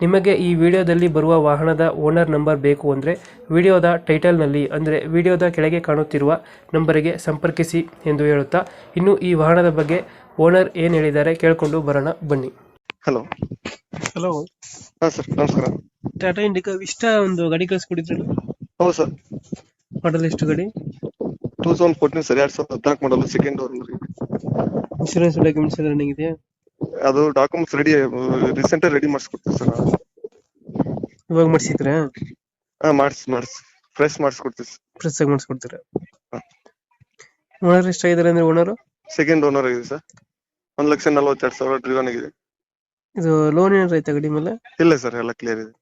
ನಿಮಗೆ ಈ ವಿಡಿಯೋದಲ್ಲಿ ಬರುವ ವಾಹನದ ಓನರ್ ನಂಬರ್ ಬೇಕು ಅಂದರೆ ವಿಡಿಯೋದ ಟೈಟಲ್ನಲ್ಲಿ ಅಂದರೆ ವಿಡಿಯೋದ ಕೆಳಗೆ ಕಾಣುತ್ತಿರುವ ನಂಬರಿಗೆ ಸಂಪರ್ಕಿಸಿ ಎಂದು ಹೇಳುತ್ತಾ ಇನ್ನು ಈ ವಾಹನದ ಬಗ್ಗೆ ಓನರ್ ಏನು ಹೇಳಿದ್ದಾರೆ ಕೇಳಿಕೊಂಡು ಬರೋಣ ಬನ್ನಿ. ಹಲೋ. ಹಲೋ. ಹಾಂ ಸರ್ ನಮಸ್ಕಾರ. ಟಾಟಾ ಇಂಡಿಕಾ ಇಷ್ಟ ಒಂದು ಗಾಡಿ ಕಳಿಸ್ಕೊಡಿದ್ರಲ್ಲ ಹೌದು ಸರ್. ಮಾಡಲ್ ಎಷ್ಟು ಗಾಡಿ? ಟೂ ತೌಸಂಡ್ ಫೋರ್ಟೀನ್ ಸರ್ ಎರಡು ಸಾವಿರದ ಹದಿನಾಲ್ಕು ಮಾಡಲು ಸೆಕೆಂಡ್ ಓನರ್ ಇನ್ಶೂರೆನ್ಸ್ ಡಾಕ್ಯುಮೆಂಟ್ಸ್ ಎಲ್ಲ ರನ್ನಿಂಗ್ ಇದೆಯಾ? ಅದು ಡಾಕ್ಯುಮೆಂಟ್ಸ್ ರೆಡಿ ರೀಸೆಂಟ್ ರೆಡಿ ಮಾಡಿಸ್ಕೊಡ್ತೀವಿ ಸರ್ ಇವಾಗ ಮಾಡ್ಸಿದ್ರೆ? ಹಾ ಮಾಡಿಸಿ ಮಾಡ್ಸಿ. ಫ್ರೆಶ್ ಮಾಡಿಸ್ಕೊಡ್ತೀವಿ ಫ್ರೆಶ್ ಆಗಿ ಮಾಡಿಸ್ಕೊಡ್ತೀರಾ? ಓನರ್ ಎಷ್ಟಾಗಿದ್ದಾರೆ ಅಂದ್ರೆ ಓನರು ಸೆಕೆಂಡ್ ಓನರ್ ಆಗಿದೆ ಸರ್ ಒಂದ್ ಲಕ್ಷ ನಲವತ್ತೆರಡು ಸಾವಿರ ಡ್ರಿವನ್ ಆಗಿದೆ. ಇದು ಲೋನ್ ಏನಾರ ಐತಾ ಗಾಡಿ ಮೇಲೆ? ಇಲ್ಲ ಸರ್ ಎಲ್ಲ ಕ್ಲಿಯರ್ ಇದೆ.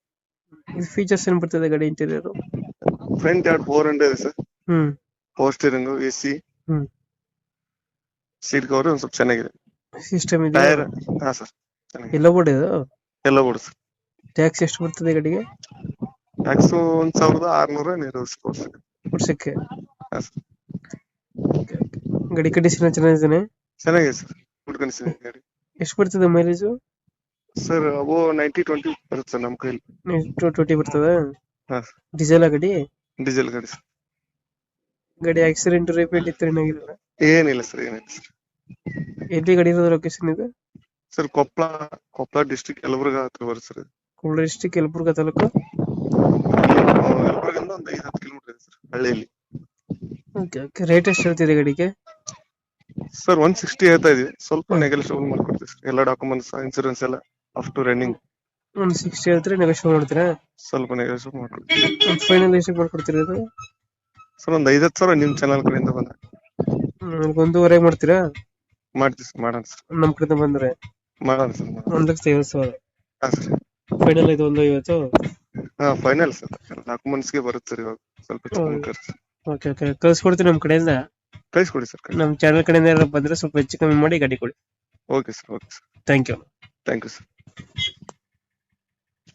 ಇದು ಫೀಚರ್ಸ್ ಏನ್ ಬರ್ತದೆ ಗಾಡಿ ಇಂಟೀರಿಯರ್ ಫ್ರಂಟ್ ಎರಡು ಫೋರ್ ಹಂಡ್ರೆಡ್ ಇದೆ sir hmm. Power steering A C hmm. Seat cover ಒಂದ್ ಸ್ವಲ್ಪ ಚೆನ್ನಾಗಿದೆ. ಸಿಸ್ಟಮ್ ಇದೆ ಟೈರ್ ಹಾ ಸರ್ ಎಲ್ಲ ಬೋರ್ಡ್ ಇದು ಎಲ್ಲ ಬೋರ್ಡ್ ಸರ್ ಟ್ಯಾಕ್ಸ್ ಎಷ್ಟು ಬರ್ತದೆ ಗಡಿಗೆ? ಟ್ಯಾಕ್ಸ್ ಒಂದ್ ಸಾವಿರದ ಆರ್ನೂರ ನೀರು ವರ್ಷಕ್ಕೆ? ಹಾ ಸರ್ ಗಾಡಿ ಕಂಡೀಷನ್ ಚೆನ್ನಾಗಿದ್ದಾನೆ ಚೆನ್ನಾಗಿದೆ ಸರ್ ಗುಡ್ ಕಂಡೀಷನ್ ಗಾಡಿ. ಎಷ್ಟು ಬರ್ತದೆ ಮೈಲೇಜ್ ಸರ್ ಅವು ನೈಂಟಿ ಟ್ವೆಂಟಿ ಬರುತ್ತೆ ಸರ್ ನಮ್ಮ ಕೈಲಿ. ಟು ಟ್ವೆಂಟಿ ಬರ್ತದೆ? ಹಾ ಡೀಸೆಲ್ ಗಾಡಿ? ಡೀಸೆಲ್ ಗಾಡಿ ಸರ್ ಗಾಡಿ ಆಕ್ಸಿಡೆಂಟ್ ರಿಪೇಟ್ ಇತ್ತು ಏನಾಗಿಲ್ಲ ಏನಿಲ್ಲ ಸರ್ ಏನಿಲ್ಲ ಸರ್ ಎಲ್ಲಿ ಗಾಡಿ ಇರೋದು ಲೊಕೇಶನ್ ಇದು? ಸರ್ ಕೊಪ್ಪಳ ಕೊಪ್ಪಳ ಡಿಸ್ಟ್ರಿಕ್ಟ್ ಯಲಬುರ್ಗಾ ಹತ್ರ ಬರುತ್ತೆ sir Koppal district district Yelburga taluk? ಯಲಬುರ್ಗಿಂದ ಒಂದು ಐದು ಹತ್ತು ಕಿಲೋಮೀಟರ್ ಇದೆ ಸರ್ ಹಳ್ಳಿಯಲ್ಲಿ. ಓಕೆ ಓಕೆ ರೇಟ್ ಎಷ್ಟು ಹೇಳ್ತಿದೆ ಗಾಡಿಗೆ? ಸರ್ ಒನ್ ಸಿಕ್ಸ್ಟಿ ಹೇಳ್ತಾ ಇದೀವಿ. ಸ್ವಲ್ಪ ನೆಗೋಷಿಯಬಲ್ ಮಾಡ್ಕೊಡ್ತೀವಿ ಸರ್. ಎಲ್ಲ ಡಾಕ್ಯುಮೆಂಟ್ಸ್ ಇನ್ಶೂರೆನ್ಸ್ ಎಲ್ಲ ಅಪ್ ಟು ರನ್ನಿಂಗ್ ಒಂದು ಸಿಕ್ಸ್ಟಿ ಹೇಳ್ತೀರಿ ನೆಗೋಷಿಯೇಟ್ ಮಾಡ್ತೀರಾ? ಸ್ವಲ್ಪ ನೆಗೋಷಿಯೇಷನ್ ಮಾಡ್ಕೊಡ್ತೀವಿ. ಒಂದು ಫೈನಲ್ ಎಷ್ಟು ಮಾಡ್ಕೊಡ್ತೀರಿ ಇದು? ಸರ್ ಒಂದು ಐದತ್ತು ಸಾವಿರ ನಿಮ್ಮ ಚಾನೆಲ್ ಕಡೆಯಿಂದ ಬಂದ್ರೆ. ಒಂದು ಒಂದೂವರೆ ಮಾಡ್ತೀರಾ? ಮಾಡ್ತೀವಿ ಸರ್ ಮಾಡೋಣ ಸರ್. ನಮ್ಮ ಕಡೆ ಬಂದ್ರೆ ಮಾಡೋಣ ಸರ್ ಒಂದ್ ಲಕ್ಷದ ಐವತ್ತು ಸಾವಿರ ಹಾಂ ಸರ್. ಫೈನಲ್ ಇದು ಒಂದು ಐವತ್ತು ಹಾಂ ಫೈನಲ್ ಸರ್. ಡಾಕ್ಯುಮೆಂಟ್ಸ್ಗೆ ಬರುತ್ತೆ ಸರ್ ಇವಾಗ. ಸ್ವಲ್ಪ ಖರ್ಚು ಓಕೆ ಓಕೆ. ಕಳ್ಸ್ಕೊಡ್ತೀನಿ ನಮ್ಮ ಕಡೆಯಿಂದ. ಕಳಿಸ್ಕೊಡಿ ಸರ್ ನಮ್ಮ ಚಾನಲ್ ಕಡೆಯಿಂದ ಯಾರಾದ್ರು ಬಂದ್ರೆ ಸ್ವಲ್ಪ ಹೆಚ್ಚು ಕಮ್ಮಿ ಮಾಡಿ ಗಾಡಿ ಕೊಡಿ. Okay sir okay sir. Thank you thank you sir